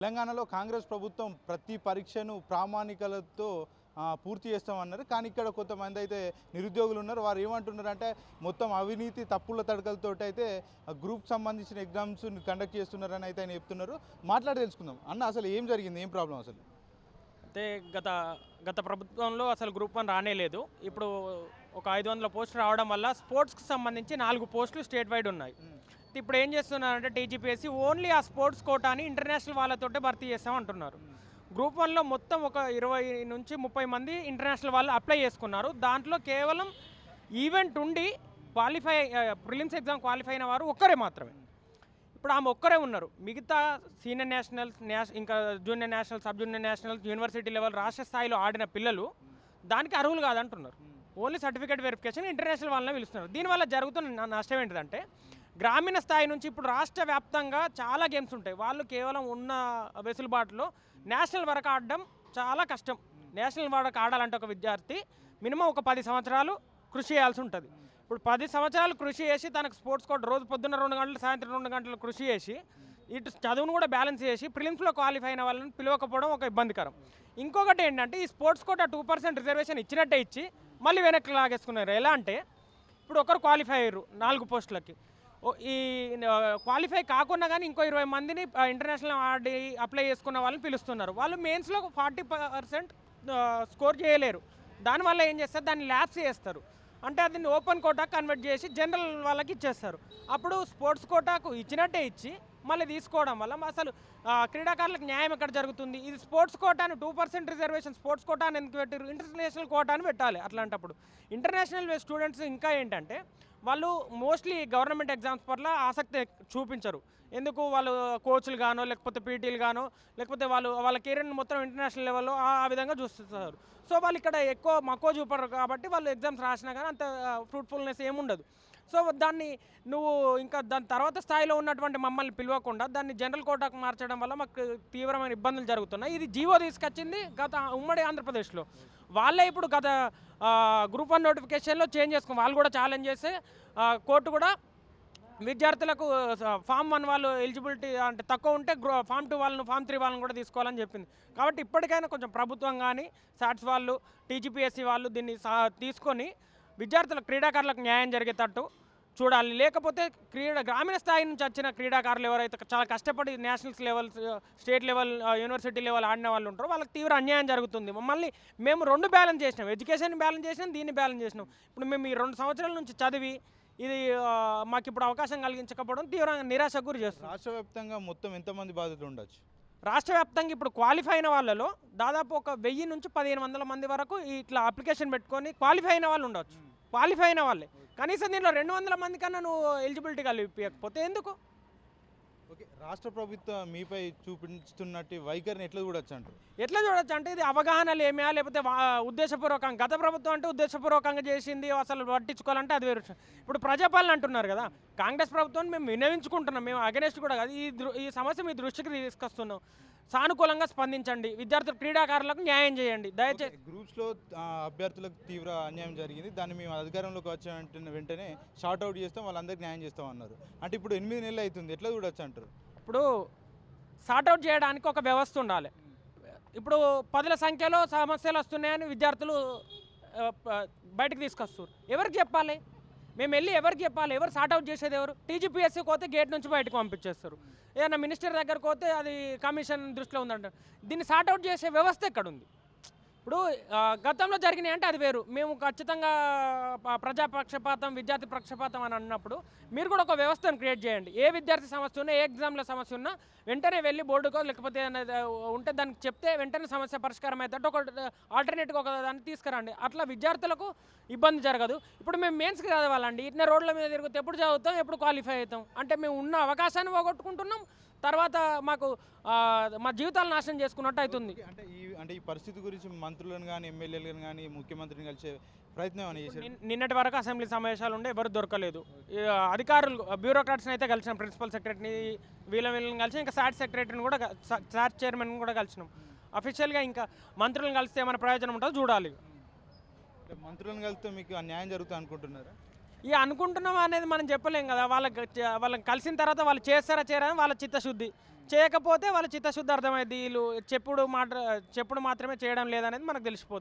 తెలంగాణలో కాంగ్రెస్ ప్రభుత్వం ప్రతి పరీక్షను ప్రామాణికలతో పూర్తి చేస్తామన్నారు. కానీ ఇక్కడ కొంతమంది అయితే నిరుద్యోగులు ఉన్నారు. వారు ఏమంటున్నారు అంటే మొత్తం అవినీతి తప్పుల తడకలతో అయితే గ్రూప్ సంబంధించిన ఎగ్జామ్స్ కండక్ట్ చేస్తున్నారని అయితే ఆయన చెప్తున్నారు. మాట్లాడి తెలుసుకుందాం. అన్న అసలు ఏం జరిగింది? ఏం ప్రాబ్లం అసలు? అయితే గత గత ప్రభుత్వంలో అసలు గ్రూప్ వన్ రానే లేదు. ఇప్పుడు ఒక ఐదు వందల పోస్టులు రావడం వల్ల స్పోర్ట్స్కి సంబంధించి నాలుగు పోస్టులు స్టేట్ వైడ్ ఉన్నాయి ఇప్పుడు ఏం చేస్తున్నారంటే టీజీపీఎస్సీ ఓన్లీ ఆ స్పోర్ట్స్ కోటాని ఇంటర్నేషనల్ వాళ్ళతోటే భర్తీ చేస్తాం అంటున్నారు గ్రూప్ వన్లో మొత్తం ఒక ఇరవై నుంచి ముప్పై మంది ఇంటర్నేషనల్ వాళ్ళు అప్లై చేసుకున్నారు. దాంట్లో కేవలం ఈవెంట్ ఉండి క్వాలిఫై ప్రిలిమ్స్ ఎగ్జామ్ క్వాలిఫై అయిన వారు ఒక్కరే మాత్రమే. ఇప్పుడు ఆమె ఒక్కరే ఉన్నారు. మిగతా సీనియర్ నేషనల్స్ నేష ఇంకా junior national sub junior national university level రాష్ట్ర స్థాయిలో ఆడిన పిల్లలు దానికి అర్హులు కాదంటున్నారు. ఓన్లీ సర్టిఫికేట్ వెరిఫికేషన్ ఇంటర్నేషనల్ వాళ్ళని పిలుస్తున్నారు. దీనివల్ల జరుగుతున్న నష్టం ఏంటిదంటే గ్రామీణ స్థాయి నుంచి ఇప్పుడు రాష్ట్ర వ్యాప్తంగా చాలా గేమ్స్ ఉంటాయి. వాళ్ళు కేవలం ఉన్న వెసులుబాటులో నేషనల్ వరకు ఆడడం చాలా కష్టం. నేషనల్ వరకు ఆడాలంటే ఒక విద్యార్థి మినిమం ఒక పది సంవత్సరాలు కృషి చేయాల్సి ఉంటుంది. ఇప్పుడు పది సంవత్సరాలు కృషి చేసి తనకు స్పోర్ట్స్ కోట రోజు పొద్దున్న రెండు గంటలు సాయంత్రం రెండు గంటలు కృషి చేసి ఇటు చదువును కూడా బ్యాలెన్స్ చేసి ప్రిలిమ్స్లో క్వాలిఫై అయిన వాళ్ళని పిలవకపోవడం ఒక ఇబ్బందికరం. ఇంకొకటి ఏంటంటే ఈ sports quota two percent reservation ఇచ్చినట్టే ఇచ్చి మళ్ళీ వెనక్కి లాగేసుకున్నారు. ఎలా అంటే ఇప్పుడు ఒకరు క్వాలిఫై అయ్యారు నాలుగు పోస్టులకి. ఈ క్వాలిఫై కాకుండా కానీ ఇంకో ఇరవై మందిని ఇంటర్నేషనల్ ఆడి అప్లై చేసుకున్న వాళ్ళని పిలుస్తున్నారు. వాళ్ళు మెయిన్స్లో ఫార్టీ పర్సెంట్ స్కోర్ చేయలేరు. దానివల్ల ఏం చేస్తారు? దాన్ని ల్యాబ్స్ చేస్తారు. అంటే అది ఓపెన్ కోటా కన్వర్ట్ చేసి జనరల్ వాళ్ళకి ఇచ్చేస్తారు. అప్పుడు స్పోర్ట్స్ కోటాకు ఇచ్చినట్టే ఇచ్చి మళ్ళీ తీసుకోవడం వల్ల అసలు క్రీడాకారులకు న్యాయం ఎక్కడ జరుగుతుంది? ఇది స్పోర్ట్స్ కోటాను టూ పర్సెంట్ రిజర్వేషన్ స్పోర్ట్స్ కోటాను ఎందుకు పెట్టారు ఇంటర్నేషనల్ కోటాను పెట్టాలి అట్లాంటప్పుడు. ఇంటర్నేషనల్ స్టూడెంట్స్ ఇంకా ఏంటంటే వాళ్ళు మోస్ట్లీ గవర్నమెంట్ ఎగ్జామ్స్ పట్ల ఆసక్తి చూపించరు. ఎందుకు వాళ్ళు కోచ్లు గానో లేకపోతే పీటీలు గానో లేకపోతే వాళ్ళు వాళ్ళ కెరీర్ని మొత్తం ఇంటర్నేషనల్ లెవెల్లో ఆ విధంగా చూస్తారు సో వాళ్ళు ఇక్కడ ఎక్కువ మక్కువ చూపరు కాబట్టి వాళ్ళు ఎగ్జామ్స్ రాసినా కానీ అంత ఫ్రూట్ఫుల్నెస్ ఏముండదు. సో దాన్ని నువ్వు ఇంకా దాని తర్వాత స్థాయిలో ఉన్నటువంటి మమ్మల్ని పిలవకుండా దాన్ని జనరల్ కోటాకు మార్చడం వల్ల మాకు తీవ్రమైన ఇబ్బందులు జరుగుతున్నాయి. ఇది జీవో తీసుకొచ్చింది గత ఉమ్మడి ఆంధ్రప్రదేశ్లో. వాళ్ళే ఇప్పుడు గత గ్రూప్ వన్ నోటిఫికేషన్లో చేంజ్ చేసుకుని వాళ్ళు కూడా ఛాలెంజ్ చేస్తే కోర్టు కూడా విద్యార్థులకు ఫామ్ వన్ వాళ్ళు ఎలిజిబిలిటీ అంటే తక్కువ ఉంటే ఫామ్ టూ వాళ్ళను ఫామ్ త్రీ వాళ్ళని కూడా తీసుకోవాలని చెప్పింది. కాబట్టి ఇప్పటికైనా కొంచెం ప్రభుత్వం కానీ సాట్స్ వాళ్ళు టీజీపీఎస్సీ వాళ్ళు దీన్ని సా- తీసుకొని విద్యార్థుల క్రీడాకారులకు న్యాయం జరిగేటట్టు చూడాలి. లేకపోతే క్రీడ గ్రామీణ స్థాయి నుంచి వచ్చిన క్రీడాకారులు ఎవరైతే చాలా కష్టపడి nationals levels state level university level ఆడిన వాళ్ళు ఉంటారో వాళ్ళకి తీవ్ర అన్యాయం జరుగుతుంది. మమ్మల్ని మేము రెండు బ్యాలెన్స్ చేసినాం. ఎడ్యుకేషన్ బ్యాలెన్స్ చేసినాం దీన్ని బ్యాలెన్స్ చేసినాం. ఇప్పుడు మేము ఈ రెండు సంవత్సరాల నుంచి చదివి ఇది మాకు ఇప్పుడు అవకాశం కలిగించకపోవడం తీవ్రంగా నిరాశకు గురి చేస్తుంది. రాష్ట్ర వ్యాప్తంగా మొత్తం ఎంతమంది బాధితులు ఉండొచ్చు? రాష్ట్ర వ్యాప్తంగా ఇప్పుడు క్వాలిఫై అయిన వాళ్ళలో దాదాపు ఒక వెయ్యి నుంచి పదిహేను వందల మంది వరకు ఇట్లా అప్లికేషన్ పెట్టుకొని క్వాలిఫై అయిన వాళ్ళు ఉండొచ్చు. క్వాలిఫై అయిన వాళ్ళే. కనీసం దీనిలో రెండు వందల మంది కన్నా నువ్వు ఎలిజిబిలిటీ కలిపియకపోతే ఎందుకు? ఓకే రాష్ట్ర ప్రభుత్వం మీపై చూపిస్తున్నట్టు వైఖరిని ఎట్లా చూడొచ్చు అంటారు? ఎట్లా చూడొచ్చు అంటే ఇది అవగాహన లేమా? లేకపోతే ఉద్దేశపూర్వకంగా గత ప్రభుత్వం అంటే ఉద్దేశపూర్వకంగా చేసింది అసలు పట్టించుకోవాలంటే అది వేరు. ఇప్పుడు ప్రజాపాలన అంటున్నారు కదా కాంగ్రెస్ ప్రభుత్వాన్ని మేము వినవించుకుంటున్నాం మేము అగెనెస్ట్ కూడా కాదు. ఈ దృ- ఈ సమస్య మీ దృష్టికి తీసుకొస్తున్నాం. సానుకూలంగా స్పందించండి. విద్యార్థుల క్రీడాకారులకు న్యాయం చేయండి. దయచేసి గ్రూప్స్లో అభ్యర్థులకు తీవ్ర అన్యాయం జరిగింది. దాన్ని మేము అధికారంలోకి వచ్చిన వెంటనే వెంటనే షార్ట్ అవుట్ చేస్తాం వాళ్ళందరికీ న్యాయం చేస్తాం అన్నారు. అంటే ఇప్పుడు ఎనిమిది నెలలు అవుతుంది ఎట్లా చూడొచ్చు అంటారు? ఇప్పుడు సార్ట్అవుట్ చేయడానికి ఒక వ్యవస్థ ఉండాలి. ఇప్పుడు పదుల సంఖ్యలో సమస్యలు వస్తున్నాయని విద్యార్థులు బయటకు తీసుకొస్తారు ఎవరికి చెప్పాలి? మేము వెళ్ళి ఎవరికి చెప్పాలి? ఎవరు సార్ట్అవుట్ చేసేది ఎవరు? టీజీపీఎస్సీ పోతే గేట్ నుంచి బయటకు పంపించేస్తారు. ఏదైనా మినిస్టర్ దగ్గరకు పోతే అది కమిషన్ దృష్టిలో ఉందంటారు. దీన్ని సార్ట్అవుట్ చేసే వ్యవస్థ ఎక్కడుంది? ఇప్పుడు గతంలో జరిగినాయి అంటే అది వేరు. మేము ఖచ్చితంగా ప- ప్రజా పక్షపాతం విద్యార్థి పక్షపాతం అని అన్నప్పుడు మీరు కూడా ఒక వ్యవస్థను క్రియేట్ చేయండి. ఏ విద్యార్థి సమస్య ఉన్నా ఏ ఎగ్జామ్ల సమస్య ఉన్నా వెంటనే వెళ్ళి బోర్డుకో లేకపోతే ఉంటే దానికి చెప్తే వెంటనే సమస్య పరిష్కారం అయితే ఒక ఆల్టర్నేట్గా ఒక దాన్ని తీసుకురండి. అట్లా విద్యార్థులకు ఇబ్బంది జరగదు. ఇప్పుడు మేము మెయిన్స్కి చదవాలండి. ఇట్లా రోడ్ల మీద తిరిగితే ఎప్పుడు చదువుతాం ఎప్పుడు క్వాలిఫై అవుతాం. అంటే మేము ఉన్న అవకాశాన్ని పోగొట్టుకుంటున్నాం. తర్వాత మాకు మా జీవితాలు నాశనం చేసుకున్నట్టు అవుతుంది. అంటే ఈ అంటే ఈ పరిస్థితి గురించి మంత్రులను కానీ ఎమ్మెల్యేలను కానీ ముఖ్యమంత్రిని కలిసే ప్రయత్నం నిన్నటి వరకు అసెంబ్లీ సమావేశాలు ఉండే ఎవరు దొరకలేదు. అధికారులు బ్యూరోక్రాట్స్ని అయితే కలిసినాం ప్రిన్సిపల్ సెక్రటరీని వీళ్ళ వీళ్ళని కలిసి ఇంకా సాట్ సెక్రటరీని కూడా సాట్ చైర్మన్ కూడా కలిసినాం. అఫీషియల్గా ఇంకా మంత్రులను కలిస్తే ఏమైనా ప్రయోజనం ఉంటుందో చూడాలి మంత్రులను కలిస్తే మీకు ఆ న్యాయం జరుగుతుంది అనుకుంటున్నారా ఇక అనుకుంటున్నాం అనేది మనం చెప్పలేం కదా. వాళ్ళకి వాళ్ళని కలిసిన తర్వాత వాళ్ళు చేస్తారా చేయరా అని వాళ్ళ చిత్తశుద్ధి. చేయకపోతే వాళ్ళ చిత్తశుద్ధి అర్థమైంది వీళ్ళు చెప్పుడు మాట చెప్పుడు మాత్రమే చేయడం లేదనేది మనకు తెలిసిపోతుంది